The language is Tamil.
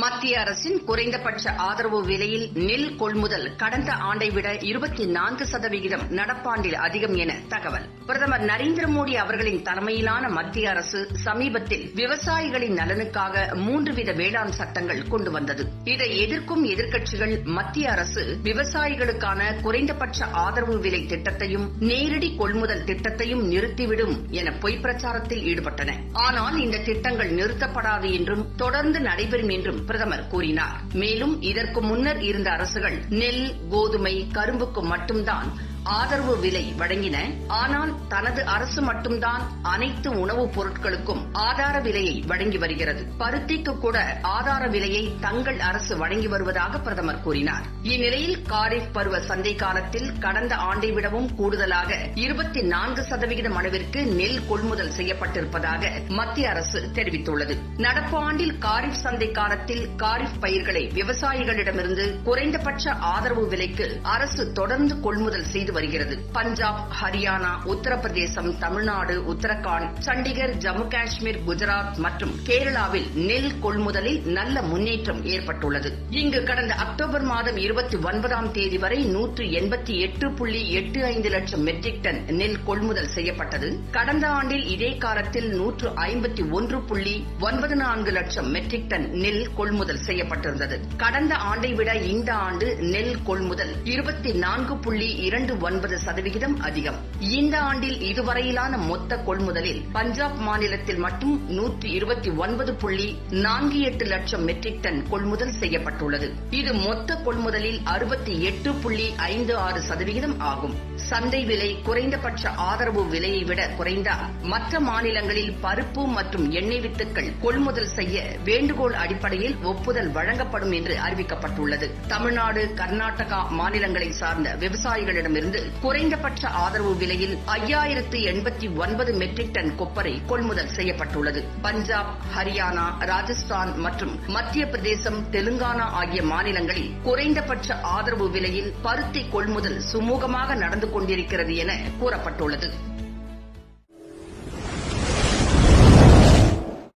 மத்திய அரசின் குறைந்தபட்ச ஆதரவு விலையில் நெல் கொள்முதல் கடந்த ஆண்டை விட இருபத்தி நான்கு சதவிகிதம் நடப்பாண்டில் அதிகம் என தகவல். பிரதமர் நரேந்திர மோடி அவர்களின் தலைமையிலான மத்திய அரசு சமீபத்தில் விவசாயிகளின் நலனுக்காக மூன்று வித வேளாண் சட்டங்கள் கொண்டு வந்தது. இதை எதிர்க்கும் எதிர்க்கட்சிகள் மத்திய அரசு விவசாயிகளுக்கான குறைந்தபட்ச ஆதரவு விலை திட்டத்தையும் நேரடி கொள்முதல் திட்டத்தையும் நிறுத்திவிடும் என பொய் பிரச்சாரத்தில் ஈடுபட்டன. ஆனால் இந்த திட்டங்கள் நிறுத்தப்படாது என்றும் தொடர்ந்து நடைபெறும் என்றும் பிரதமர் கூறினார். மேலும் இதற்கு முன்னர் இருந்த அரசுகள் நெல் கோதுமை கரும்புக்கு மட்டும்தான் ஆதரவு விலை வழங்கின. ஆனால் தனது அரசு மட்டும்தான் அனைத்து உணவுப் பொருட்களுக்கும் ஆதார விலையை வழங்கி வருகிறது. பருத்திக்கு கூட ஆதார விலையை தங்கள் அரசு வழங்கி வருவதாக பிரதமர் கூறினார். இந்நிலையில் காரிஃப் பருவ சந்தை காலத்தில் கடந்த ஆண்டை விடவும் கூடுதலாக இருபத்தி நான்கு சதவிகிதம் அளவிற்கு நெல் கொள்முதல் செய்யப்பட்டிருப்பதாக மத்திய அரசு தெரிவித்துள்ளது. நடப்பு ஆண்டில் காரிஃப் சந்தை காலத்தில் காரிஃப் பயிர்களை விவசாயிகளிடமிருந்து குறைந்தபட்ச ஆதரவு விலைக்கு அரசு தொடர்ந்து கொள்முதல் செய்து வருகிறது. பஞ்சாப் ஹரியானா உத்தரப்பிரதேசம் தமிழ்நாடு உத்தரகாண்ட் சண்டிகர் ஜம்மு காஷ்மீர் குஜராத் மற்றும் கேரளாவில் நெல் கொள்முதலில் நல்ல முன்னேற்றம் ஏற்பட்டுள்ளது. இங்கு கடந்த அக்டோபர் மாதம் இருபத்தி ஒன்பதாம் தேதி வரை நூற்று எண்பத்தி எட்டு புள்ளி எட்டு ஐந்து லட்சம் மெட்ரிக் டன் நெல் கொள்முதல் செய்யப்பட்டது. கடந்த ஆண்டில் இதே காலத்தில் நூற்று ஐம்பத்தி ஒன்று புள்ளி ஒன்பது நான்கு லட்சம் மெட்ரிக் டன் நெல் கொள்முதல் செய்யப்பட்டிருந்தது. கடந்த ஆண்டை விட இந்த ஆண்டு நெல் கொள்முதல் இருபத்தி நான்கு புள்ளி இரண்டு ஒன்பது சதவிகிதம் அதிகம். இந்த ஆண்டில் இதுவரையிலான மொத்த கொள்முதலில் பஞ்சாப் மாநிலத்தில் மட்டும் நூற்று இருபத்தி ஒன்பது புள்ளி நான்கு எட்டு லட்சம் மெட்ரிக் டன் கொள்முதல் செய்யப்பட்டுள்ளது. இது மொத்த கொள்முதலில் அறுபத்தி எட்டு புள்ளி ஐந்து ஆறு சதவிகிதம் ஆகும். சந்தை விலை குறைந்தபட்ச ஆதரவு விலையை விட குறைந்தால் மற்ற மாநிலங்களில் பருப்பு மற்றும் எண்ணெய் வித்துக்கள் கொள்முதல் செய்ய வேண்டுகோள் அடிப்படையில் ஒப்புதல் வழங்கப்படும் என்று அறிவிக்கப்பட்டுள்ளது. தமிழ்நாடு கர்நாடகா மாநிலங்களை சார்ந்த விவசாயிகளிடமிருந்து குறைந்தபட்ச ஆதரவு விலையில் ஐயாயிரத்து எண்பத்தி ஒன்பது மெட்ரிக் டன் கொப்பரை கொள்முதல் செய்யப்பட்டுள்ளது. பஞ்சாப் ஹரியானா ராஜஸ்தான் மற்றும் மத்திய பிரதேசம் தெலுங்கானா ஆகிய மாநிலங்களில் குறைந்தபட்ச ஆதரவு விலையில் பருத்தி கொள்முதல் சுமூகமாக நடந்து கொண்டிருக்கிறது என கூறப்பட்டுள்ளது.